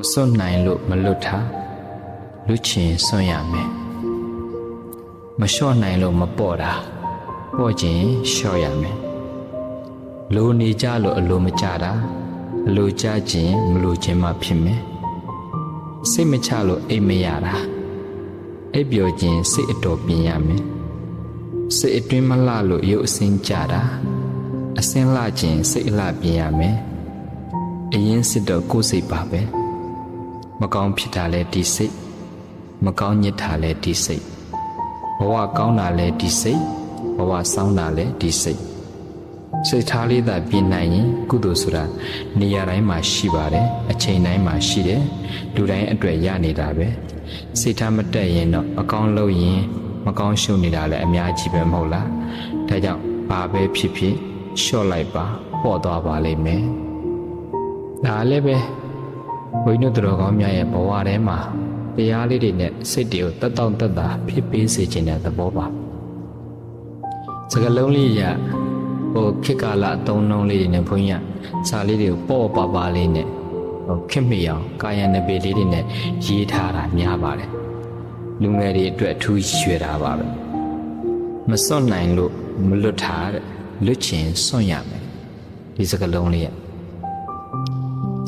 မစွန့်နိုင်လို့မလွတ်ထားလူချင်စွန့်ရမယ်မလျှော့နိုင်လို့မပေါ့တာပေါ့ခြင်းလျှော့ရမယ်လိုနေကြလို့အလိုမကြတာအလိုကြခြင်းမလိုခြင်းမှဖြစ်မယ်စိတ်မချလို့အိတ်မရတာအိပ်ပျော်ခြင်းစိတ်အတော်ပြင်ရမယ်စိတ်အတွင်းမလှလို့ရုပ်အစင်းကြတာအစင်းလှခြင်းစိတ်အလှပြင်ရမယ်အရင်စစ်တော့ကိုယ်စိတ်ပါပဲ မကောင်းဖြစ်တာလဲဒီစိတ်မကောင်းညစ်တာလဲဒီစိတ်ဘဝကောင်းတာလဲဒီစိတ်ဘဝဆောင်းတာလဲဒီစိတ်စိတ်ထားလေးသာပြင်နိုင်ရင်ကုသိုလ်ဆိုတာနေရာတိုင်းမှာရှိပါတယ်အချိန်တိုင်းမှာရှိတယ်လူတိုင်းအတွက်ရနေတာပဲစိတ်ထားမတက်ရင်တော့အကောင်းလုပ်ရင်မကောင်းရှုံနေတာလည်းအများကြီးပဲမဟုတ်လားဒါကြောင့်ဘာပဲဖြစ်ဖြစ်လျှော့လိုက်ပါပေါ့သွားပါလိမ့်မယ်ဒါလည်းပဲ ဘုန်းကြီးတို့တော်ကောင်းများရဲ့ဘဝထဲမှာတရားလေးတွေနဲ့စိတ်တွေကိုတက်တောင့်တက်တာဖြစ်ပေးစေခြင်းတဲ့သဘောပါစကလုံးလေးရဟိုခေတ်ကာလအသုံးနှုန်းလေးတွေနဲ့ဘုန်းကြီးကစာလေးတွေကိုပေါ့ပါပါလေးနဲ့ဟိုခင်မိအောင်ကာယံနပေလေးတွေနဲ့ရေးထားတာများပါတယ်လူငယ်တွေအတွက်အထူးရွယ်တာပါပဲမစွန့်နိုင်လို့မလွတ်ထားတဲ့လွတ်ချင်စွန့်ရမယ်ဒီစကလုံးလေးက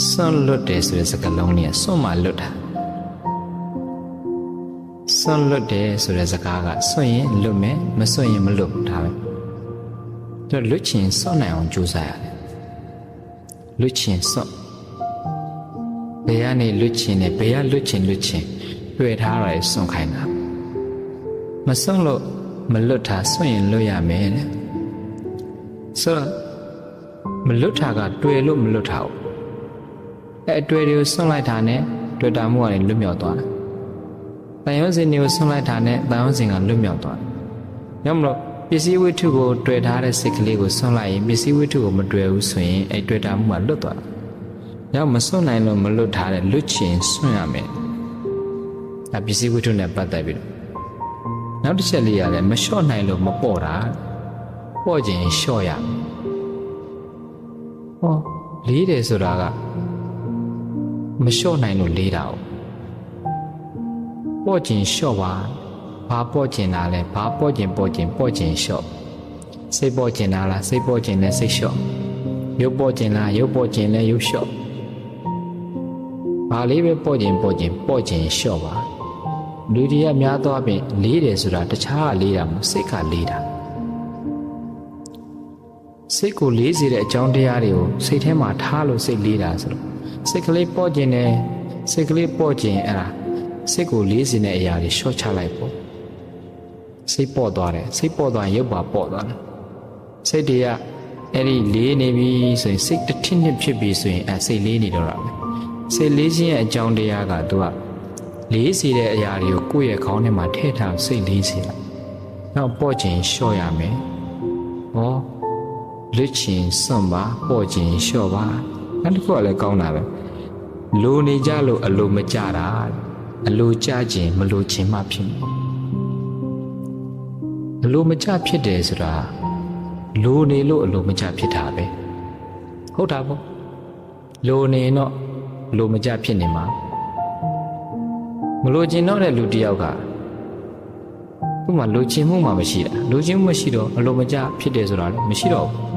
စွန့်လွတ်တယ်ဆိုတဲ့စကလုံးလေးကစွန့်မှလွတ်တာစွန့်လွတ်တယ်ဆိုတဲ့စကားကစွန့်ရင်လွတ်မယ်မစွန့်ရင်မလွတ်ဒါပဲတော့လွတ်ချင်စွန့်နိုင်အောင်ကြိုးစားရတယ်လွတ်ချင်စွန့်ဘယ်ကနေလွတ်ချင်နဲ့ဘယ်ကလွတ်ချင်လွတ်ချင်တွေ့ထားရတယ်စွန့်ခိုင်းတာမစွန့်လို့မလွတ်တာစွန့်ရင်လွတ်ရမယ်တဲ့ဆိုတော့မလွတ်တာကတွေ့လို့မလွတ်တာဘူး အဲအတွေ့တွေကိုစွန့်လိုက်တာနဲ့တွေ့တာမှုကနေလွတ်မြောက်သွားတယ်တန်ရုံးစင်တွေကိုဆွန့်လိုက်တာနဲ့တန်ရုံးစင်ကလွတ်မြောက်သွားတယ်။ညမလို့ပစ္စည်းဝိထုကိုတွေ့ထားတဲ့စိတ်ကလေးကိုဆွန့်လိုက်ရင်ပစ္စည်းဝိထုကိုမတွေ့ဘူးဆိုရင်အဲ့တွေ့တာမှုကလွတ်သွားတယ်။ညမဆွန့်နိုင်လို့မလွတ်ထားတဲ့လွတ်ချင်ဆွန့်ရမယ်။ဒါပစ္စည်းဝိထုနဲ့ပတ်သက်ပြီးတော့နောက်တစ်ချက်လေးရလဲမလျှော့နိုင်လို့မပေါ့တာ။ပေါ့ခြင်းလျှော့ရမယ်။ဟောလေးတယ်ဆိုတာက မလျှော့နိုင်လို့လေးတာ哦ပေါ့ကျင်လျှော့ပါဘာပေါ့ကျင်တာလဲဘာပေါ့ကျင်ပေါ့ကျင်ပေါ့ကျင်လျှော့စိတ်ပေါ့ကျင်တာလားစိတ်ပေါ့ကျင်လဲစိတ်လျှော့ရုပ်ပေါ့ကျင်လားရုပ်ပေါ့ကျင်လဲရုပ်လျှော့ဘာလေးပဲပေါ့ကျင်ပေါ့ကျင်ပေါ့ကျင်လျှော့ပါလူတွေကများသောအားဖြင့်လေးတယ်ဆိုတာတခြားကလေးတာမဟုတ်စိတ်ကလေးတာစိတ်ကိုလေးစေတဲ့အကြောင်းတရားတွေကိုစိတ်ထဲမှာထားလို့စိတ်လေးတာဆိုတော့ စိတ်ကလေးပေါ့ကျင်တယ်စိတ်ကလေးပေါ့ကျင်အဲ့ဒါစိတ်ကိုလေးစင်တဲ့အရာတွေရှော့ချလိုက်ပေါ့စိတ်ပေါ့သွားတယ်စိတ်ပေါ့သွားရင်ရုပ်ပါပေါ့သွားတယ်စိတ်တွေကအဲ့ဒီလေးနေပြီဆိုရင်စိတ်တစ်ထစ်နှစ်ဖြစ်ပြီဆိုရင်အဲစိတ်လေးနေတော့တာပဲစိတ်လေးခြင်းရဲ့အကြောင်းတရားကသူကလေးစီတဲ့အရာတွေကိုကိုယ့်ရဲ့ခေါင်းထဲမှာထည့်ထားစိတ်လေးစီလိုက်နောက်ပေါ့ခြင်းရှော့ရမယ်ဟောလွတ်ခြင်းစွန့်ပါပေါ့ခြင်းလျှော့ပါ အဲ့ဒီကလည်းကောင်းတာပဲလိုနေကြလို့အလိုမကြတာအလိုကြခြင်းမလိုခြင်းမှဖြစ်မယ်အလိုမကြဖြစ်တယ်ဆိုတာလိုနေလို့အလိုမကြဖြစ်တာပဲဟုတ်တာပေါ့လိုနေတော့လိုမကြဖြစ်နေမှာမလိုချင်တော့တဲ့လူတယောက်ကသူ့မှာလိုချင်မှုမှမရှိတာလိုချင်မှုမရှိတော့အလိုမကြဖြစ်တယ်ဆိုတာလည်းမရှိတော့ဘူးဟော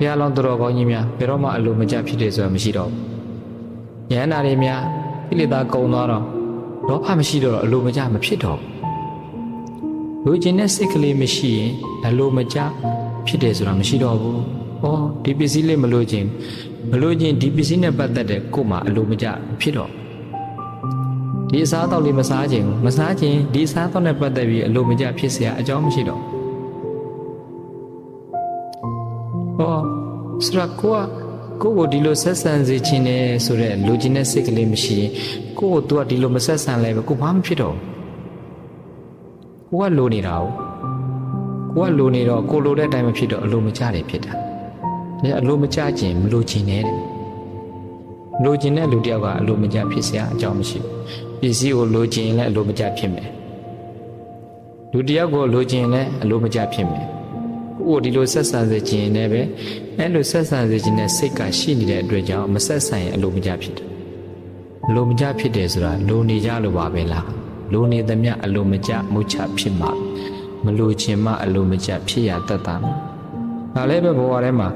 ဘုရားလောင်းတော်ကောင်းကြီးများဘယ်တော့မှအလိုမကြဖြစ်တယ်ဆိုတာမရှိတော့ဘူးယန္တာတွေများကိလေသာကုံသွားတော့လောဘမရှိတော့အလိုမကြမဖြစ်တော့ဘူးလူကျင်တဲ့စိတ်ကလေးမရှိရင်အလိုမကြဖြစ်တယ်ဆိုတာမရှိတော့ဘူး။ဩဒီပစ္စည်းလေးမလို့ခြင်းမလို့ခြင်းဒီပစ္စည်းနဲ့ပတ်သက်တဲ့ကိုယ်မှာအလိုမကြဖြစ်တော့ဒီအစားအသောက်လေးမစားခြင်းမစားခြင်းဒီအစားအသောက်နဲ့ပတ်သက်ပြီးအလိုမကြဖြစ်เสียအကြောင်းမရှိတော့။ဩ ဆိုတော့ကိုကကိုကိုဒီလိုဆက်ဆံစေချင်တယ်ဆိုတော့လူချင်းတဲ့စိတ်ကလေးမရှိရင်ကိုကို तू ကဒီလိုမဆက်ဆံလဲပဲကိုဘာမှဖြစ်တော့ကိုကလိုနေတာ哦ကိုကလိုနေတော့ကိုလိုတဲ့အတိုင်းမဖြစ်တော့အလိုမကျတယ်ဖြစ်တာဒါအလိုမကျခြင်းမလိုချင်တယ်လိုချင်တဲ့လူတယောက်ကအလိုမကျဖြစ်စရာအကြောင်းမရှိဘူးပစ္စည်းကိုလိုချင်ရင်လည်းအလိုမကျဖြစ်မယ်လူတယောက်ကိုလိုချင်ရင်လည်းအလိုမကျဖြစ်မယ် ကိုယ်ဒီလိုဆက်ဆံစေခြင်းနဲ့ပဲအဲ့လိုဆက်ဆံစေခြင်းနဲ့စိတ်ကရှိနေတဲ့အတွက်ကြောင့်မဆက်ဆံရင်အလိုမကျဖြစ်တယ်အလိုမကျဖြစ်တယ်ဆိုတာလိုနေကြလို့ပါပဲလားလိုနေသမျှအလိုမကျမှုချဖြစ်မှာမလိုချင်မှအလိုမကျဖြစ်ရတတ်တာနော်ဒါလည်းပဲဘဝထဲမှာ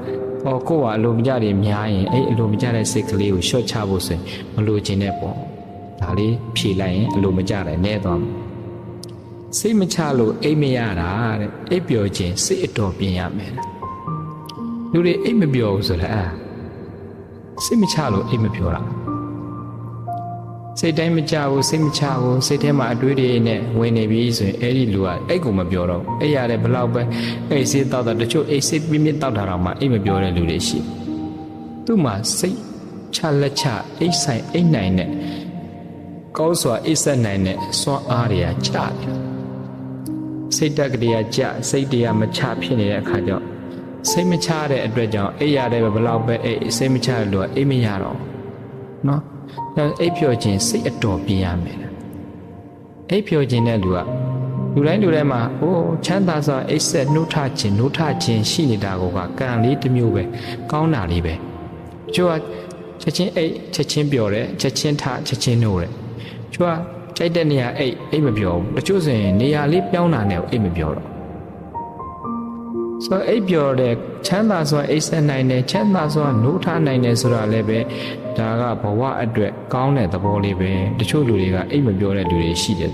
ဟောကိုယ့်ကအလိုမကျတွေများရင်အဲ့အလိုမကျတဲ့စိတ်ကလေးကိုရှော့ချဖို့ဆိုရင်မလိုချင်တဲ့ပေါ့ဒါလေးဖြေလိုက်ရင်အလိုမကျတယ်နဲသွားမှာ စိတ်မချလို့အိတ်မရတာတဲ့အိတ်ပျော်ခြင်းစိတ်အတော်ပြင်ရမယ်တဲ့လူတွေအိတ်မပျော်ဘူးဆိုလဲအဲ့ဒါစိတ်မချလို့အိတ်မပျော်တာစိတ်တိုင်းမချဘူးစိတ်မချဘူးစိတ်ထဲမှာအတွေးတွေနဲ့ဝင်နေပြီဆိုရင်အဲ့ဒီလူကအိတ်ကိုမပျော်တော့ဘူးအိတ်ရတယ်ဘလောက်ပဲအိတ်စေးတောက်တာတချို့အိတ်စေးပြင်းပြင်းတောက်တာတော့မှအိတ်မပျော်တဲ့လူတွေရှိတယ်သူ့မှာစိတ်ချလက်ချအိတ်ဆိုင်အိတ်နိုင်တဲ့ကောင်းစွာအိတ်ဆက်နိုင်တဲ့စွမ်းအားတွေကကြတယ် စိတ်တက်ကလေးကကြစိတ်တရားမချဖြစ်နေတဲ့အခါကျတော့စိတ်မချတဲ့အတွက်ကြောင့်အိပ်ရတယ်ပဲဘလောက်ပဲအိပ်စိတ်မချတဲ့လူကအိပ်မရတော့ဘူးเนาะအဲအိပ်ဖြော်ခြင်းစိတ်အတော်ပြင်းရမယ်လားအိပ်ဖြော်ခြင်းတဲ့လူကလူတိုင်းလူတိုင်းမှာဟိုချမ်းသာစွာအိပ်ဆက်နှုတ်ထခြင်းနှုတ်ထခြင်းရှိနေတာကိုကကံလေးတစ်မျိုးပဲကောင်းတာလေးပဲကျိုးကချက်ချင်းအိပ်ချက်ချင်းပျော်တယ်ချက်ချင်းထချက်ချင်းနှုတ်တယ်ကျိုးက ကြိုက်တဲ့နေရာအိတ်အိတ်မပြောဘူးတချို့ဆိုရင်နေရာလေးပြောင်းတာနဲ့အိတ်မပြောတော့ဆိုတော့အိတ်ပြောတဲ့ချမ်းသာစွာအိတ်ဆက်နိုင်တယ်ချမ်းသာစွာနိုးထားနိုင်တယ်ဆိုတာလည်းပဲဒါကဘဝအတွက်ကောင်းတဲ့သဘောလေးပဲတချို့လူတွေကအိတ်မပြောတဲ့လူတွေရှိတယ်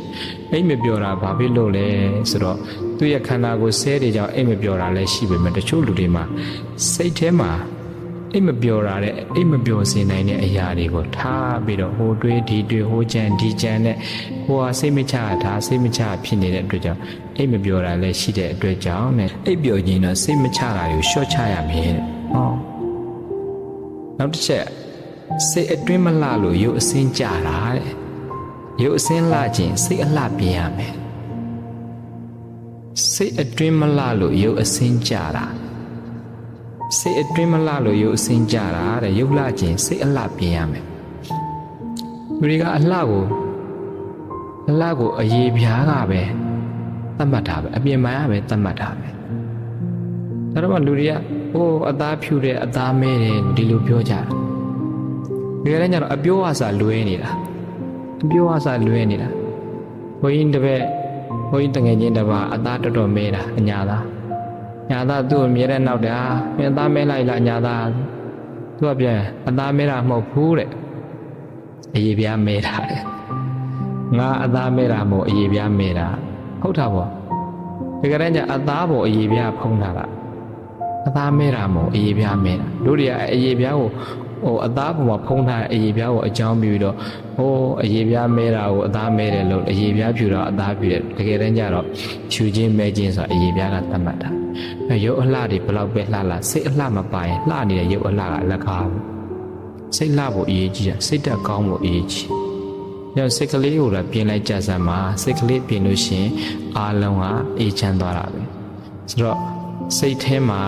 အိတ်မပြောတာဘာဖြစ်လို့လဲဆိုတော့သူ့ရဲ့ခန္ဓာကိုယ်ဆဲတွေကြောင့်အိတ်မပြောတာလည်းရှိပေမဲ့တချို့လူတွေမှာစိတ်ထဲမှာ အိတ်မပြောတာတဲ့အိတ်မပြောစေနိုင်တဲ့အရာတွေကိုထားပြီးတော့ဟိုတွေးဒီတွေးဟိုကြံဒီကြံနဲ့ဟိုဟာစိတ်မချတာစိတ်မချဖြစ်နေတဲ့အတွက်ကြောင့်အိတ်မပြောတာလည်းရှိတဲ့အတွက်ကြောင့်နဲ့အိတ်ပြောခြင်းတော့စိတ်မချတာကိုရှော့ချရမယ်တဲ့ဟောနောက်တစ်ချက်စိတ်အတွင်းမလှလို့ရုပ်အစင်းကြတာတဲ့ရုပ်အစင်းလှခြင်းစိတ်အလှပြင်ရမယ်စိတ်အတွင်းမလှလို့ရုပ်အစင်းကြတာ စိတ်အတွင်းမလှလို့ရုပ်အစင်းကြတာတဲ့ရုပ်လှခြင်းစိတ်အလှပြင်ရမယ်လူတွေကအလှကိုအလှကိုအရေးပြားကပဲသတ်မှတ်တာပဲအပြင်မှန်ကပဲသတ်မှတ်တာပဲဒါတော့မှလူတွေကဟိုအသားဖြူတယ်အသားမဲတယ်ဒီလိုပြောကြတာဒီကနေ့ကျတော့အပြောအစာလွဲနေတာအပြောအစာလွဲနေတာဘိုးကြီးတပည့်ဘိုးကြီးတငယ်ချင်းတစ်ပါးအသားတော်တော်မဲတာအညာသား ညာသားသူ့ကိုမြဲတဲ့နောက်တာမင်းအသားမဲလိုက်လားညာသားသူကပြန်အသားမဲတာမဟုတ်ဘူးတဲ့အရေးပြားမဲတာတဲ့ငါအသားမဲတာမဟုတ်အရေးပြားမဲတာဟုတ်တာပေါ့ဒီကနေ့ကျအသားပေါ်အရေးပြားဖုံးတာလားအသားမဲတာမဟုတ်အရေးပြားမဲတာတို့တွေကအရေးပြားကို ဟိုအသားပေါ်မှာဖုံးထားတဲ့အရေးပြားကိုအကြောင်းပြုပြီးတော့ဟိုအရေးပြားမဲတာကိုအသားမဲတယ်လို့အရေးပြားဖြူတော့အသားဖြူတယ်တကယ်တမ်းကျတော့ဖြူချင်းမဲချင်းဆိုတာအရေးပြားကသတ်မှတ်တာအဲရုပ်အလှတွေဘလောက်ပဲလှလှစိတ်အလှမပါရင်လှနေတဲ့ရုပ်အလှကအလကားဘူးစိတ်လှဖို့အရေးကြီးတာစိတ်တက်ကောင်းဖို့အရေးကြီးညစိတ်ကလေးကိုလည်းပြင်လိုက်ကြစမ်းပါစိတ်ကလေးပြင်လို့ရှိရင်အားလုံးကအေးချမ်းသွားတာပဲဆိုတော့စိတ်ထဲမှာ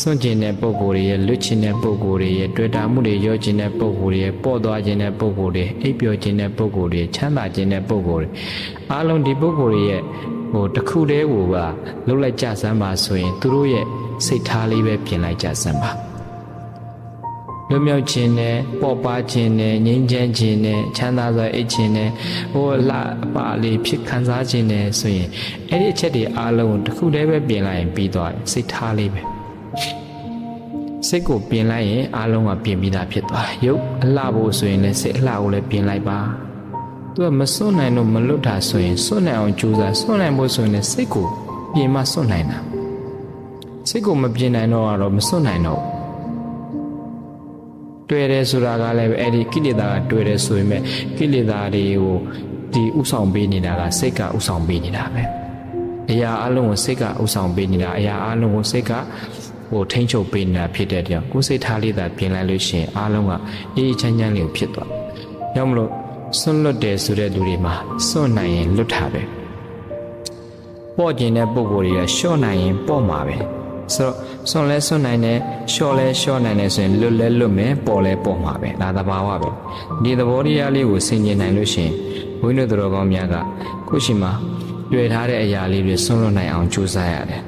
စွန့်ကျင်တဲ့ပုံကိုယ်တွေရဲ့လွတ်ချင်တဲ့ပုံကိုယ်တွေရဲ့တွေ့တာမှုတွေရောကျင်တဲ့ပုံကိုယ်တွေရဲ့ပေါ့သွားခြင်းတဲ့ပုံကိုယ်တွေအိပ်ပျော်ခြင်းတဲ့ပုံကိုယ်တွေချမ်းသာခြင်းတဲ့ပုံကိုယ်တွေအားလုံးဒီပုံကိုယ်တွေရဲ့ဟိုတစ်ခုတည်းကိုကလှုပ်လိုက်ကြစမ်းပါဆိုရင်သူတို့ရဲ့စိတ်ထားလေးပဲပြင်လိုက်ကြစမ်းပါလွတ်မြောက်ခြင်းနဲ့ပေါ်ပါခြင်းနဲ့ငြိမ်းချမ်းခြင်းနဲ့ချမ်းသာစွာအိတ်ခြင်းနဲ့ဟိုလှပါလေးဖြစ်ခံစားခြင်းနဲ့ဆိုရင်အဲ့ဒီအချက်တွေအားလုံးကိုတစ်ခုတည်းပဲပြင်လိုက်ရင်ပြီးသွားတယ်စိတ်ထားလေးပဲ စိတ်ကိုပြင်လိုက်ရင်အားလုံးကပြင်ပြီးသားဖြစ်သွားရုပ်အလှဖို့ဆိုရင်လည်းစိတ်အလှကိုလည်းပြင်လိုက်ပါသူကမစွန့်နိုင်လို့မလွတ်တာဆိုရင်စွန့်နိုင်အောင်ကြိုးစားစွန့်နိုင်ဖို့ဆိုရင်လည်းစိတ်ကိုပြင်မှစွန့်နိုင်တာစိတ်ကိုမပြင်နိုင်တော့တော့မစွန့်နိုင်တော့တွေ့တယ်ဆိုတာကလည်းအဲ့ဒီကိလေသာကတွေ့တယ်ဆိုရင်ပဲကိလေသာတွေကိုဒီဥဆောင်ပေးနေတာကစိတ်ကဥဆောင်ပေးနေတာပဲအရာအလုံးကိုစိတ်ကဥဆောင်ပေးနေတာအရာအလုံးကိုစိတ်က ဟိုထိမ့်ချုပ်ပေးနေတာဖြစ်တဲ့ကြောင့်ကိုယ်စိတ်ထားလေးသာပြင်လိုက်လို့ရှိရင်အလုံးကအေးအေးချမ်းချမ်းလေးဖြစ်သွား။ရောက်မလို့စွန့်လွတ်တယ်ဆိုတဲ့လူတွေမှာစွန့်နိုင်ရင်လွတ်တာပဲ။ပေါ့ကျင်တဲ့ပုံကိုယ်တွေကရှော့နိုင်ရင်ပေါ့မှာပဲ။ဆိုတော့စွန့်လဲစွန့်နိုင်တယ်ရှော့လဲရှော့နိုင်တယ်ဆိုရင်လွတ်လဲလွတ်မယ်ပေါ့လဲပေါ့မှာပဲဒါသဘာဝပဲဒီသဘောတရားလေးကိုဆင်ခြင်နိုင်လို့ရှိရင်ဘုန်းကြီးတို့တော်ကောင်းများကခုရှိမှာတွေ့ထားတဲ့အရာလေးတွေစွန့်လွတ်နိုင်အောင်ကြိုးစားရတယ်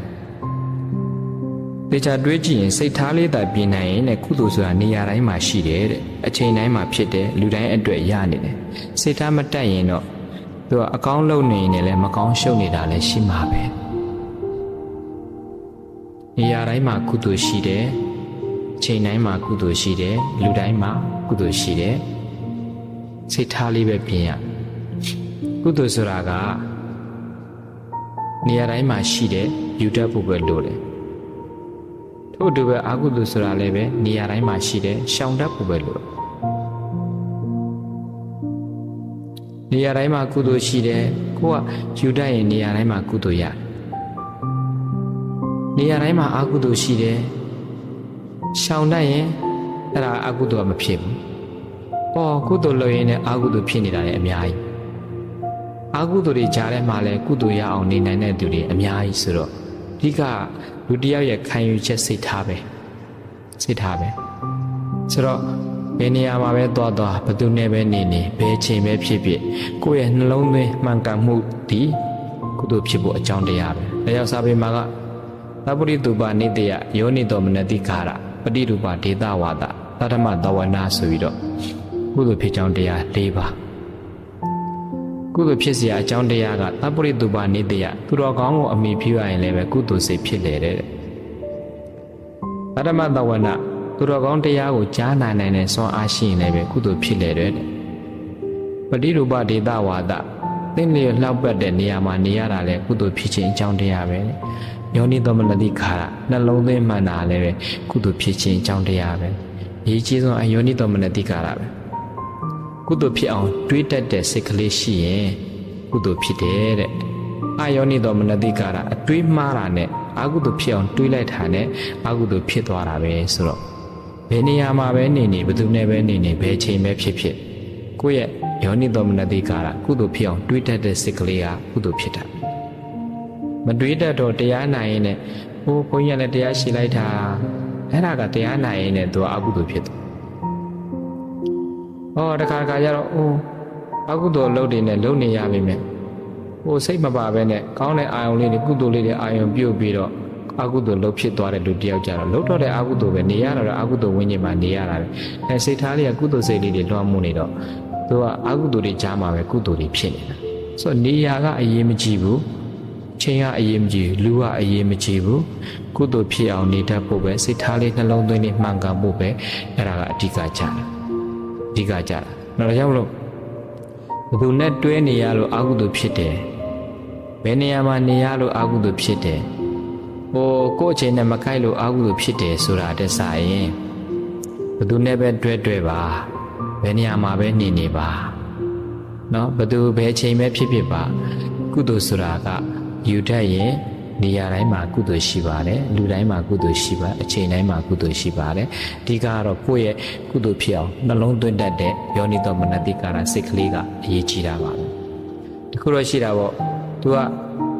တေချာတွေးကြည့်ရင်စိတ်ထားလေးသာပြင်နိုင်ရင်တဲ့ကုသိုလ်ဆိုတာနေရာတိုင်းမှာရှိတယ်တဲ့အချိန်တိုင်းမှာဖြစ်တယ်လူတိုင်းအတွက်ရနေတယ်စိတ်ထားမတက်ရင်တော့သူကအကောင်းလုပ်နေရင်လည်းမကောင်းရှုပ်နေတာလည်းရှိမှာပဲနေရာတိုင်းမှာကုသိုလ်ရှိတယ်အချိန်တိုင်းမှာကုသိုလ်ရှိတယ်လူတိုင်းမှာကုသိုလ်ရှိတယ်စိတ်ထားလေးပဲပြင်ရကုသိုလ်ဆိုတာကနေရာတိုင်းမှာရှိတယ်ယူတတ်ဖို့ပဲလိုတယ် ထို့အတူပဲအာဟုတုဆိုတာလည်းပဲနေရာတိုင်းမှာရှိတယ်ရှောင်တတ်ဖို့ပဲလို့နေရာတိုင်းမှာကုသိုလ်ရှိတယ်ကိုကယူတတ်ရင်နေရာတိုင်းမှာကုသိုလ်ရတယ်နေရာတိုင်းမှာအာဟုတုရှိတယ်ရှောင်တတ်ရင်အဲ့ဒါအာဟုတုကမဖြစ်ဘူး။အော်ကုသိုလ်လုပ်ရင်လည်းအာဟုတုဖြစ်နေတာလည်းအများကြီးအာဟုတုတွေကြားထဲမှာလည်းကုသိုလ်ရအောင်နေနိုင်တဲ့သူတွေအများကြီးဆိုတော့ အဓိကလူတစ်ယောက်ရဲ့ခံယူချက်စိတ်ထားပဲစိတ်ထားပဲဆိုတော့ဘယ်နေရာမှာပဲသွားသွားဘယ်သူနဲ့ပဲနေနေဘယ်ချိန်ပဲဖြစ်ဖြစ်ကိုယ့်ရဲ့နှလုံးသွင်းမှန်ကန်မှုဒီကုသိုလ်ဖြစ်ဖို့အကြောင်းတရားပဲ။ဒါကြောင့်စာပေမှာကသဗ္ဗရိတုပနိတယယောနိတော်မနတိခါရပฏิရူပဒေတာဝါဒသတ္တမတဝနာဆိုပြီးတော့ကုသိုလ်ဖြစ်ကြောင်းတရား၄ပါး ကုသိုလ်ဖြစ်เสียအကြောင်းတရားကသဗ္ဗရိတုပနိတယသူတော်ကောင်းကိုအမိပြုရရင်လည်းပဲကုသိုလ်စိတ်ဖြစ်လေတဲ့သတ္တမတဝနာသူတော်ကောင်းတရားကိုကြားနာနိုင်တဲ့စွမ်းအားရှိရင်လည်းပဲကုသိုလ်ဖြစ်လေတဲ့ပฏิရူပဒေတာဝါဒသင်လျောလှောက်ပတ်တဲ့နေရာမှာနေရတာလည်းကုသိုလ်ဖြစ်ခြင်းအကြောင်းတရားပဲယောနိတော်မနတိခါရနှလုံးသွင်းမှန်တာလည်းပဲကုသိုလ်ဖြစ်ခြင်းအကြောင်းတရားပဲအရေးကြီးဆုံးအယောနိတော်မနတိခါရပဲ ကုသိုလ်ဖြစ်အောင်တွေးတတ်တဲ့စိတ်ကလေးရှိရင်ကုသိုလ်ဖြစ်တယ်တဲ့အယောနိတော်မနတိခါရအတွေးမှားတာနဲ့အကုသိုလ်ဖြစ်အောင်တွေးလိုက်တာနဲ့အကုသိုလ်ဖြစ်သွားတာပဲဆိုတော့ဘယ်နေရာမှာပဲနေနေဘယ်သူနဲ့ပဲနေနေဘယ်ချိန်ပဲဖြစ်ဖြစ်ကိုယ့်ရဲ့ယောနိတော်မနတိကာရကုသိုလ်ဖြစ်အောင်တွေးတတ်တဲ့စိတ်ကလေးကကုသိုလ်ဖြစ်တာမတွေးတတ်တော့တရားနိုင်ရင်လည်းဟိုဘုန်းကြီးကလည်းတရားရှိလိုက်တာအဲ့ဒါကတရားနိုင်ရင်လည်းသူကအကုသိုလ်ဖြစ်တယ်။ ဟောတခါတခါကျတော့အိုးအကုသိုလ်လုပ်တွေနဲ့လုပ်နေရပြီမဲ့ဟိုစိတ်မပါဘဲနဲ့ကောင်းတဲ့အာယုံလေးတွေကုသိုလ်လေးတွေအာယုံပြုတ်ပြီးတော့အကုသိုလ်လုပ်ဖြစ်သွားတဲ့လူတယောက်ကြတော့လှုပ်တော့တဲ့အကုသိုလ်ပဲနေရတော့အကုသိုလ်ဝိညာဉ်မှာနေရတာပဲအဲစိတ်ထားလေးကကုသိုလ်စိတ်လေးတွေလွှမ်းမိုးနေတော့သူကအကုသိုလ်တွေကြားမှာပဲကုသိုလ်တွေဖြစ်နေတာဆိုတော့နေရာကအရေးမကြီးဘူးချိန်ကအရေးမကြီးလူကအရေးမကြီးဘူးကုသိုလ်ဖြစ်အောင်နေတတ်ဖို့ပဲစိတ်ထားလေးနှလုံးသွင်းလေးမှန်ကန်ဖို့ပဲအဲ့ဒါကအဓိကကြတာအ ဓိကကြတာနောက်ကြောင့်မလို့ဘယ်သူနဲ့တွဲနေရလို့အကုသိုလ်ဖြစ်တယ်ဘယ်နေရာမှာနေရလို့အကုသိုလ်ဖြစ်တယ်ဟိုကိုယ့်အချိန်နဲ့မကိုက်လို့အကုသိုလ်ဖြစ်တယ်ဆိုတာတည်းစရင်ဘယ်သူနဲ့ပဲတွဲတွဲပါဘယ်နေရာမှာပဲနေနေပါเนาะဘယ်သူဘယ်ချိန်ပဲဖြစ်ဖြစ်ပါကုသိုလ်ဆိုတာကယူတတ်ရင် နေရာတိုင်းမှာကုသိုလ်ရှိပါတယ်လူတိုင်းမှာကုသိုလ်ရှိပါအချိန်တိုင်းမှာကုသိုလ်ရှိပါတယ်ဒီကတော့ကိုယ့်ရဲ့ကုသိုလ်ဖြစ်အောင်နှလုံးသွင်းတတ်တဲ့ယောနိတော်မနတိကာရစိတ်ကလေးကအရေးကြီးတာပါပဲတခုတော့ရှိတာပေါ့သူက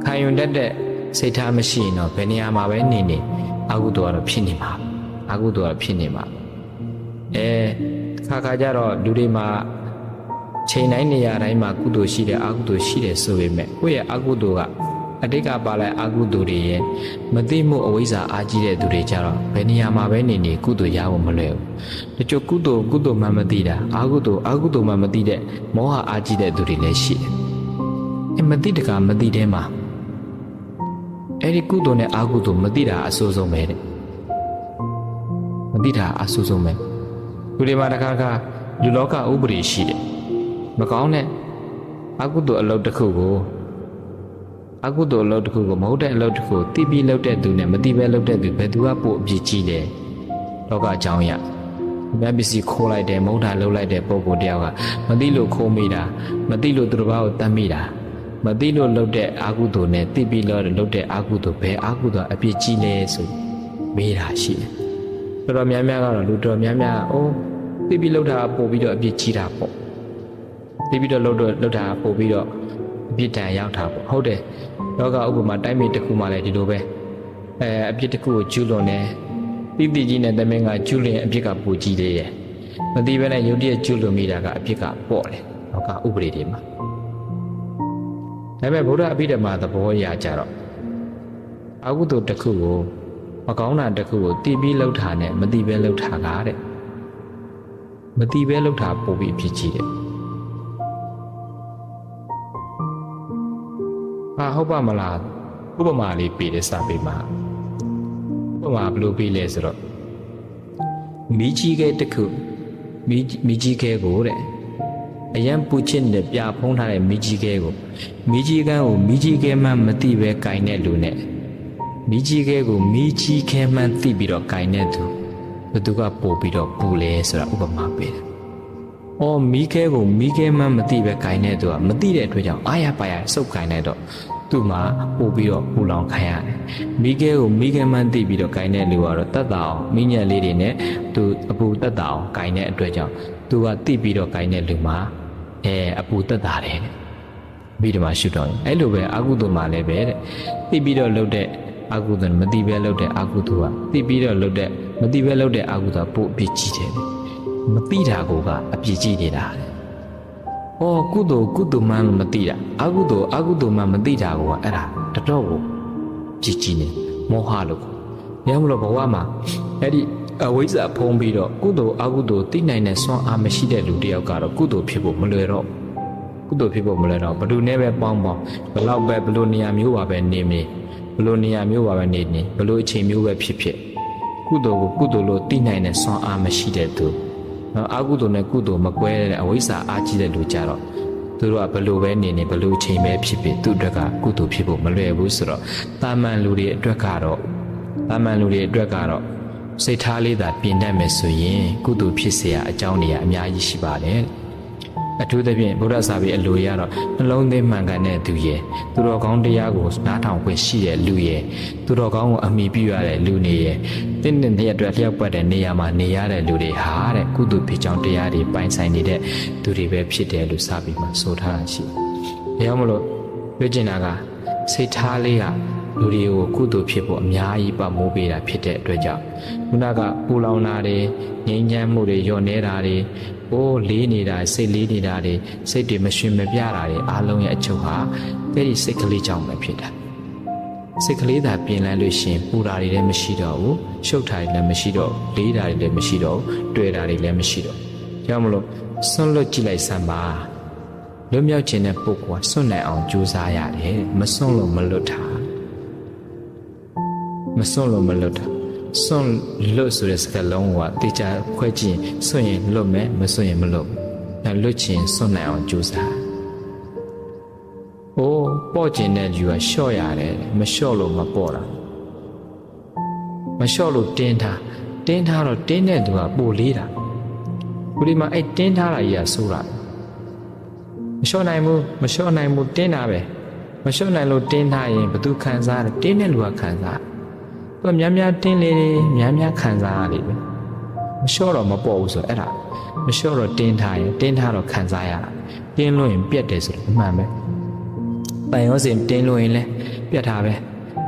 ခံယူတတ်တဲ့စိတ်ထားမရှိရင်တော့ဘယ်နေရာမှာပဲနေနေအကုသိုလ်ကတော့ဖြစ်နေမှာအကုသိုလ်ကတော့ဖြစ်နေမှာအဲခါခါကျတော့လူတွေမှာချိန်တိုင်းနေရာတိုင်းမှာကုသိုလ်ရှိတယ်အကုသိုလ်ရှိတယ်ဆိုပေမဲ့ကိုယ့်ရဲ့အကုသိုလ်က အတိတ်ကပါလိုက်အကုသိုလ်တွေရဲ့မသိမှုအဝိဇ္ဇာအားကြီးတဲ့သူတွေကြတော့ဘယ်နေရာမှာပဲနေနေကုသိုလ်ရဖို့မလွယ်ဘူးတချို့ကုသိုလ်ကုသိုလ်မှမသိတာအကုသိုလ်အကုသိုလ်မှမသိတဲ့မောဟအားကြီးတဲ့သူတွေလည်းရှိတယ်အဲမသိတကမသိတဲ့မှာအဲ့ဒီကုသိုလ်နဲ့အကုသိုလ်မသိတာအဆိုးဆုံးပဲတဲ့မသိတာအဆိုးဆုံးပဲလူတွေမှာတခါတခါလူလောကဥပဒေရှိတယ်မကောင်းတဲ့အကုသိုလ်အလုပ်တစ်ခုကို အကုသိုလ်အလုပ်တစ်ခုကိုမဟုတ်တဲ့အလုပ်တစ်ခုတိပြီးလုပ်တဲ့သူနဲ့မတိပဲလုပ်တဲ့သူဘယ်သူကပို့အပြစ်ကြီးလဲလောကအကြောင်းရမြတ်ပစ္စည်းခိုးလိုက်တယ်မုန်းတာလှုပ်လိုက်တဲ့ပုံကိုတယောက်ကမသိလို့ခိုးမိတာမသိလို့သူတစ်ပါးကိုတတ်မိတာမသိလို့လှုပ်တဲ့အာကုသိုလ်နဲ့တိပြီးလို့လှုပ်တဲ့အာကုသိုလ်ဘယ်အာကုသိုလ်အပြစ်ကြီးလဲဆိုမေးတာရှိတယ်တော်တော်များများကတော့လူတော်များများအိုးတိပြီးလှုပ်တာပို့ပြီးတော့အပြစ်ကြီးတာပေါ့တိပြီးတော့လှုပ်တော့လှုပ်တာပို့ပြီးတော့ အပြစ်ဒဏ်ရောက်တာပေါ့ဟုတ်တယ်လောကဥပမာတိုင်းပြည်တစ်ခုမှလည်းဒီလိုပဲအဲအပြစ်တစ်ခုကိုကျူးလွန်တယ်တိတိကြီးနဲ့တမင်ကကျူးလွန်အပြစ်ကပိုကြီးသေးတယ်မသိဘဲနဲ့ယုတ်တရက်ကျူးလွန်မိတာကအပြစ်ကပေါ့တယ်လောကဥပဒေတွေမှာဒါပေမဲ့ဗုဒ္ဓအဘိဓမ္မာသဘောအရကြတော့အကုသိုလ်တစ်ခုကိုမကောင်းတာတစ်ခုကိုတည်ပြီးလှုပ်တာနဲ့မတည်ပဲလှုပ်တာကတဲ့မတည်ပဲလှုပ်တာပို့ပြီးဖြစ်ကြီးတယ် ဟာဟုတ်ပါမလားဥပမာလေးပေးတဲ့စာပေမှာဥပမာဘယ်လိုပေးလဲဆိုတော့မိကြီးကဲတစ်ခုမိမိကြီးကဲကိုတဲ့အရန်ပူချစ်နေတဲ့ပြာဖုံးထားတဲ့မိကြီးကဲကိုမိကြီးကန်းကိုမိကြီးကဲမှမသိပဲကင်တဲ့လူနဲ့မိကြီးကဲကိုမိကြီးခဲမှန်းသိပြီးတော့ကင်တဲ့သူဘသူကပို့ပြီးတော့ပူလဲဆိုတာဥပမာပေးတယ်။အော်မိခဲကိုမိခဲမှန်းမသိပဲကင်တဲ့သူကမသိတဲ့အတွက်ကြောင့်အာရပါရစုပ်ကင်တဲ့တော့ သူ့မှာပို့ပြီးတော့ပူလောင်ခံရတယ်။မိခဲကိုမိခဲမှန်းသိပြီးတော့ကင်တဲ့လူကတော့တတ်တာအောင်မိညက်လေးတွေနဲ့သူအပူတတ်တာအောင်ကင်တဲ့အတွက်ကြောင့်သူကသိပြီးတော့ကင်တဲ့လူမှာအဲအပူတက်တာတယ်တဲ့ပြီးတော့မှရှုတော့တယ်အဲ့လိုပဲအာကုသိုလ်မှာလည်းပဲတဲ့သိပြီးတော့လှုပ်တဲ့အာကုသိုလ်မသိပဲလှုပ်တဲ့အာကုသိုလ်ကသိပြီးတော့လှုပ်တဲ့မသိပဲလှုပ်တဲ့အာကုသိုလ်ကပို့အပြစ်ကြီးတယ်တဲ့မသိတာကိုကအပြစ်ကြီးနေတာတဲ့ ဩကုသိုလ်ကုသိုလ်မှမသိတာအာကုသိုလ်အာကုသိုလ်မှမသိတာကိုကအဲ့ဒါတတော်ကိုကြီးကြီးနေမောဟလို့ကိုညမလို့ဘဝမှာအဲ့ဒီအဝိဇ္ဇာဖုံးပြီးတော့ကုသိုလ်အကုသိုလ်သိနိုင်တဲ့စွမ်းအားမရှိတဲ့လူတစ်ယောက်ကတော့ကုသိုလ်ဖြစ်ဖို့မလွယ်တော့ကုသိုလ်ဖြစ်ဖို့မလွယ်တော့ဘယ်သူနဲ့ပဲပေါင်းပေါင်းဘလောက်ပဲဘလို့နေရာမျိုးပါပဲနေမနေဘလို့နေရာမျိုးပါပဲနေနေဘလို့အချိန်မျိုးပဲဖြစ်ဖြစ်ကုသိုလ်ကိုကုသိုလ်လို့သိနိုင်တဲ့စွမ်းအားမရှိတဲ့သူ နော်အကုသိုလ်နဲ့ကုသိုလ်မကွဲတဲ့အဝိဇ္ဇာအားကြီးတဲ့လူကြတော့သူတို့ကဘလို့ပဲနေနေဘလို့အချိန်ပဲဖြစ်ဖြစ်သူ့အတွက်ကကုသိုလ်ဖြစ်ဖို့မလွယ်ဘူးဆိုတော့တာမန်လူတွေအတွက်ကတော့တာမန်လူတွေအတွက်ကတော့စိတ်ထားလေးသာပြင်တတ်မယ်ဆိုရင်ကုသိုလ်ဖြစ်เสียအကြောင်းတွေကအများကြီးရှိပါတယ် အထူးသဖြင့်ဗုဒ္ဓစာပေအလိုရတော့နှလုံးသွင်းမှန်ကန်တဲ့သူရဲ့သူတော်ကောင်းတရားကိုနားထောင်ခွင့်ရှိတဲ့လူရဲ့သူတော်ကောင်းကိုအမိပြုရတဲ့လူနေရဲ့တင့်တဲ့တဲ့အတွက်လျှောက်ပတ်တဲ့နေရာမှာနေရတဲ့လူတွေဟာတဲ့ကုသိုလ်ဖြစ်ကြောင်းတရားတွေပိုင်ဆိုင်နေတဲ့သူတွေပဲဖြစ်တယ်လို့စာပေမှာဆိုထားတာရှိတယ်။ဒါကြောင့်မလို့ပြောချင်တာကစိတ်ထားလေးကလူတွေကိုကုသိုလ်ဖြစ်ဖို့အများကြီးပမိုးပေးတာဖြစ်တဲ့အတွက်ကြောင့်ခုနကပူလောင်တာတွေငြိမ်းချမ်းမှုတွေညော့နေတာတွေ အိုးလေးနေတာစိတ်လေးနေတာတွေစိတ်တွေမရှင်မပြတာတွေအားလုံးရဲ့အချုပ်ဟာအဲ့ဒီစိတ်ကလေးကြောင့်ပဲဖြစ်တာစိတ်ကလေးသာပြင်လိုက်လို့ရှင်ပူတာတွေလည်းမရှိတော့ဘူးရှုပ်တာတွေလည်းမရှိတော့လေးတာတွေလည်းမရှိတော့တွေ့တာတွေလည်းမရှိတော့ကြောင့်မလို့ဆွန့်လွတ်ကြည့်လိုက်စမ်းပါလွတ်မြောက်ခြင်းတဲ့ပုဂ္ဂိုလ်ကစွန့်နိုင်အောင်ကြိုးစားရတယ်မစွန့်လို့မလွတ်တာမစွန့်လို့မလွတ်တာ စွန့်လွတ်ဆိုတဲ့စကားလုံးကတေချာခွဲကြည့်စွန့်ရင်လွတ်မယ်မစွန့်ရင်မလွတ်ဘူးအဲလွတ်ခြင်းစွန့်နိုင်အောင်ကြိုးစားအိုးပေါ့ကျင်တဲ့လူကလျှော့ရတယ်မလျှော့လို့မပေါ့တာမလျှော့လို့တင်းထားတင်းထားတော့တင်းတဲ့သူကပိုလေးတာခုဒီမှာအဲ့တင်းထားတာကြီးကဆိုးတာမလျှော့နိုင်ဘူးမလျှော့နိုင်ဘူးတင်းတာပဲမလျှော့နိုင်လို့တင်းထားရင်ဘသူခံစားတယ်တင်းတဲ့လူကခံစား သူကများများတင်းလေများများခံစားရလိမ့်မယ်မလျှော့တော့မပေါ့ဘူးဆိုတော့အဲ့ဒါမလျှော့တော့တင်းထားရင်တင်းထားတော့ခံစားရတာတင်းလို့ရင်ပြက်တယ်ဆိုတော့အမှန်ပဲတန်ရောစင်တင်းလို့ရင်လည်းပြက်တာပဲ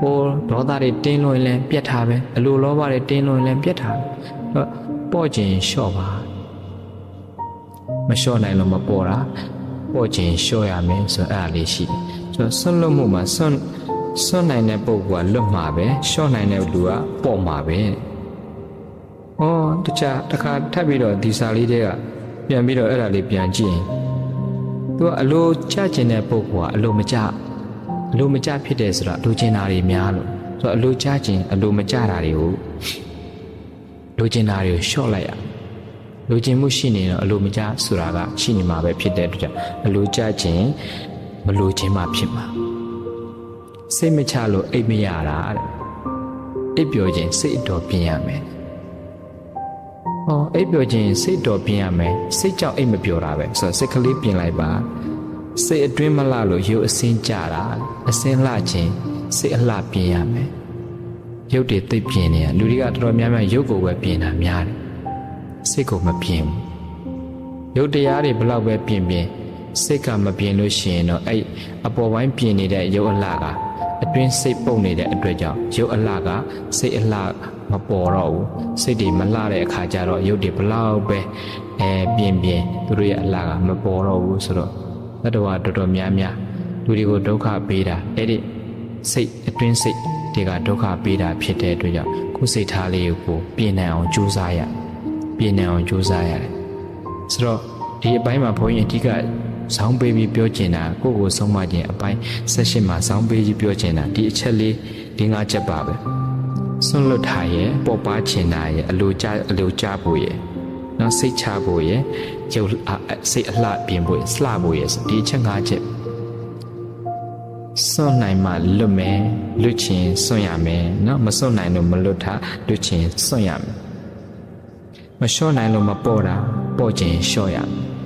ဟိုဒေါသတွေတင်းလို့ရင်လည်းပြက်တာပဲအလိုလောဘတွေတင်းလို့ရင်လည်းပြက်တာပဲပေါ့ကျင်လျှော့ပါမလျှော့နိုင်လို့မပေါ်တာပေါ့ကျင်လျှော့ရမယ်ဆိုတော့အဲ့ဒါလေးရှိတယ်ဆိုတော့ဆွန့်လွတ်မှုမှာဆွန့် ဆွန့်နိုင်တဲ့ပုဂ္ဂိုလ်ကလွတ်မှာပဲလျှော့နိုင်တဲ့လူကပေါ့မှာပဲဩတခြားတစ်ခါထပ်ပြီးတော့ဒီစာလေးတွေကပြန်ပြီးတော့အဲ့ဒါလေးပြန်ကြည့်ရင်သူကအလိုကြကျင်တဲ့ပုဂ္ဂိုလ်ကအလိုမကြအလိုမကြဖြစ်တယ်ဆိုတော့လိုချင်တာတွေများလို့ဆိုတော့အလိုကြကျင်အလိုမကြတာတွေကိုလိုချင်တာတွေကိုလျှော့လိုက်ရလိုချင်မှုရှိနေတော့အလိုမကြဆိုတာကရှိနေမှာပဲဖြစ်တဲ့အတွက်ကြောင့်အလိုကြခြင်းမလိုချင်မှဖြစ်မှာ စိတ်မချလို့အိတ်မရတာတဲ့အိပ်ပျော်ခြင်းစိတ်အတော်ပြင်ရမယ်ဟောအိပ်ပျော်ခြင်းစိတ်တော်ပြင်ရမယ်စိတ်ကြောင့်အိပ်မပျော်တာပဲဆိုတော့စိတ်ကလေးပြင်လိုက်ပါစိတ်အတွင်းမလှလို့ရုပ်အစင်းကြတာအစင်းလှခြင်းစိတ်အလှပြင်ရမယ်ရုပ်တွေသိပ်ပြင်နေရလူတွေကတော်တော်များများရုပ်ကိုပဲပြင်တာများတယ်စိတ်ကိုမပြင်ဘူးရုပ်တရားတွေဘလောက်ပဲပြင်ပြင်စိတ်ကမပြင်လို့ရှိရင်တော့အဲ့အပေါ်ပိုင်းပြင်နေတဲ့ရုပ်အလှက အတွင်းစိတ်ပုတ်နေတဲ့အတွက်ကြောင့်ရုပ်အလှကစိတ်အလှမပေါ်တော့ဘူးစိတ်တွေမလှတဲ့အခါကျတော့ရုပ်တွေဘလောက်ပဲအဲပြင်ပြင်သူတို့ရဲ့အလှကမပေါ်တော့ဘူးဆိုတော့တတဝါတော်တော်များများလူတွေကိုဒုက္ခပေးတာအဲ့ဒီစိတ်အတွင်းစိတ်တွေကဒုက္ခပေးတာဖြစ်တဲ့အတွက်ကြောင့်ကိုယ်စိတ်ထားလေးကိုပြင်နိုင်အောင်ကြိုးစားရပြင်နိုင်အောင်ကြိုးစားရတယ်ဆိုတော့ဒီအပိုင်းမှာဘုန်းကြီးအဓိက ဇောင်းပေးပြီးပြောကျင်တာကိုယ့်ကိုဆုံးမခြင်းအပိုင်း၁၈မှာဇောင်းပေးပြီးပြောကျင်တာဒီအချက်လေးဒီ၅ချက်ပါပဲဆွန့်လွတ်ထားရဲ့ပေါ်ပါချင်တာရဲ့အလိုကြအလိုကြဖို့ရဲ့နော်စိတ်ချဖို့ရဲ့ရုပ်စိတ်အလှပြင်ဖို့စလှဖို့ရဲ့ဒီအချက်၅ချက်စွန့်နိုင်မှလွတ်မယ်လွတ်ချင်စွန့်ရမယ်နော်မစွန့်နိုင်လို့မလွတ်တာလွတ်ချင်စွန့်ရမယ်မလျှော့နိုင်လို့မပေါ်တာပေါ်ချင်လျှော့ရမယ်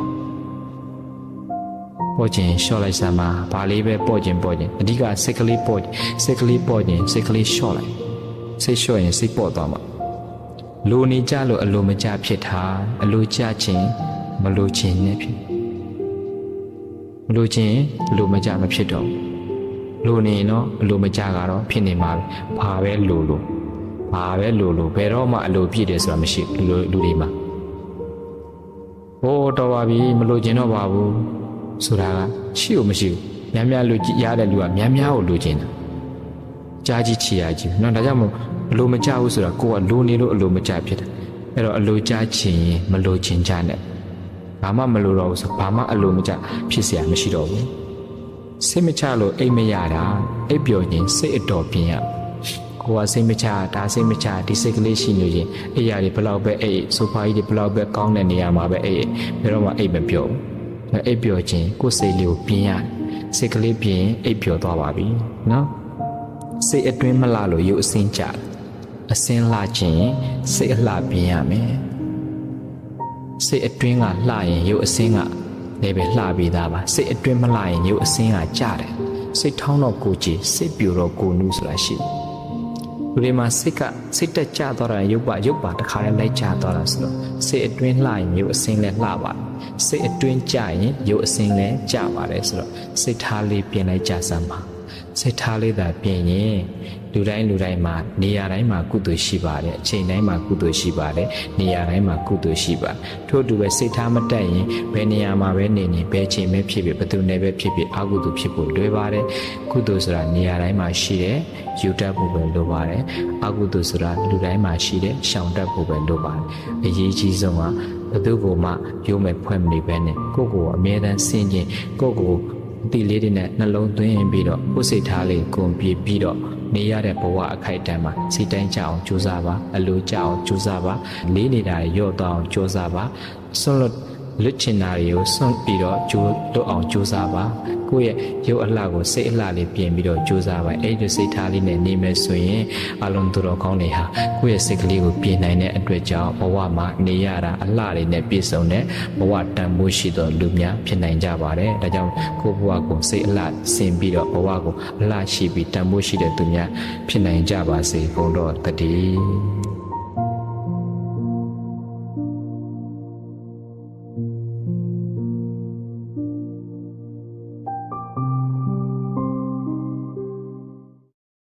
ပေါ်ချင်လျှော့လိုက်စမ်းပါဘာလေးပဲပေါ်ချင်ပေါ်ချင်အဓိကစိတ်ကလေးပေါ်စိတ်ကလေးပေါ်ချင်စိတ်ကလေးလျှော့လိုက်စိတ်လျှော့ရင်စိတ်ပေါ်သွားမှာလိုနေကြလို့အလိုမကြဖြစ်တာအလိုကြခြင်းမလိုချင်နဲ့ဖြစ်မလိုချင်အလိုမကြမဖြစ်တော့ဘူးလိုနေတော့အလိုမကြကတော့ဖြစ်နေမှာပဲဘာပဲလိုလိုဘာပဲလိုလိုဘယ်တော့မှအလိုပြည့်တယ်ဆိုတာမရှိဘူးလူလူတွေမှာဟိုးတော်ပါပြီမလိုချင်တော့ပါဘူး ဆိုတာကရှိ ਉ မရှိဘူးများများလူရတဲ့လူကများများကိုလိုချင်တာကြားကြီးချီရကြီးနော်ဒါကြောင့်မို့အလိုမကြဘူးဆိုတာကိုကလိုနေလို့အလိုမကြဖြစ်တယ်အဲ့တော့အလိုကြချင်ရင်မလိုချင်ကြနဲ့ဘာမှမလိုတော့ဘူးဆိုဘာမှအလိုမကြဖြစ်เสียမရှိတော့ဘူးစိတ်မချလို့အိတ်မရတာအိပ်ပျော်ရင်စိတ်အတော်ပြင်းရကိုကစိတ်မချဒါစိတ်မချဒီစိတ်ကလေးရှိနေရင်အိယာတွေဘလောက်ပဲအိတ်ဆိုဖာကြီးတွေဘလောက်ပဲကောင်းတဲ့နေရာမှာပဲအိတ်ဘယ်တော့မှအိတ်မပျော်ဘူး အိပ်ပျော်ခြင်းကိုယ်စိတ်လေးကိုပြင်းရတယ်စိတ်ကလေးပြင်းအိပ်ပျော်သွားပါပြီနော်စိတ်အတွင်းမလှလို့ရုပ်အစင်းကြတယ်အစင်းလှခြင်းစိတ်အလှပြင်းရမယ်စိတ်အတွင်းကလှရင်ရုပ်အစင်းကလည်းပဲလှပြီးသားပါစိတ်အတွင်းမလှရင်ရုပ်အစင်းကကြတယ်စိတ်ထောင်းတော့ကိုကြည်စိတ်ပြူတော့ကိုနူးဆိုတာရှိတယ် လူတွေမှာစိတ်ကစိတ်တက်ကြသွားတာရုပ်ပါရုပ်ပါတခါလဲလိုက်ကြသွားတာဆိုတော့စိတ်အတွင်းလှရင်ရုပ်အစင်းလည်းလှပါတယ်စိတ်အတွင်းကြရင်ရုပ်အစင်းလည်းကြပါတယ်ဆိုတော့စိတ်ထားလေးပြင်လိုက်ကြစမ်းပါစိတ်ထားလေးသာပြင်ရင် လူတိုင်းလူတိုင်းမှာနေရာတိုင်းမှာကုသိုလ်ရှိပါတယ်အချိန်တိုင်းမှာကုသိုလ်ရှိပါတယ်နေရာတိုင်းမှာကုသိုလ်ရှိပါထို့အတူပဲစိတ်ထားမတက်ရင်ဘယ်နေရာမှာပဲနေနေဘယ်ချိန်ပဲဖြစ်ဖြစ်ဘယ်သူနဲ့ပဲဖြစ်ဖြစ်အကုသိုလ်ဖြစ်ဖို့လွယ်ပါတယ်ကုသိုလ်ဆိုတာနေရာတိုင်းမှာရှိတယ်ယူတတ်ဖို့ပဲလိုပါတယ်အကုသိုလ်ဆိုတာလူတိုင်းမှာရှိတယ်ရှောင်တတ်ဖို့ပဲလိုပါတယ်အရေးကြီးဆုံးကဘသူကမှရုံးမဲ့ဖွဲ့မနေပဲနဲ့ကိုယ့်ကိုယ်အမြဲတမ်းဆင်ခြင်ကိုယ့်ကိုယ်အတိလေးတွေနဲ့နှလုံးသွင်းပြီးတော့ကိုယ်စိတ်ထားလေးကိုပြေးပြီးတော့ နေရတဲ့ဘဝအခိုက်အတန့်မှာစိတ်တိုင်းကြအောင်ကြိုးစားပါအလိုကြအောင်ကြိုးစားပါလေးနေတာရော့တော့အောင်ကြိုးစားပါဆွန့်လွတ်လွတ်ချင်တာတွေကိုဆွန့်ပြီးတော့ကြိုးလွတ်အောင်ကြိုးစားပါ ကိုယ့်ရဲ့ရုပ်အလှကိုစိတ်အလှလေးပြင်ပြီးတော့ကြိုးစားပါအဲ့ဒီစိတ်ထားလေးနဲ့နေမယ်ဆိုရင်အလုံးသူတော်ကောင်းတွေဟာကိုယ့်ရဲ့စိတ်ကလေးကိုပြင်နိုင်တဲ့အတွက်ကြောင့်ဘဝမှာနေရတာအလှတွေနဲ့ပြည့်စုံတဲ့ဘဝတန်ဖိုးရှိသောလူများဖြစ်နိုင်ကြပါတယ်ဒါကြောင့်ကိုယ့်ဘဝကိုစိတ်အလှဆင်ပြီးတော့ဘဝကိုအလှရှိပြီးတန်ဖိုးရှိတဲ့သူများဖြစ်နိုင်ကြပါစေဘုံတော်တည်း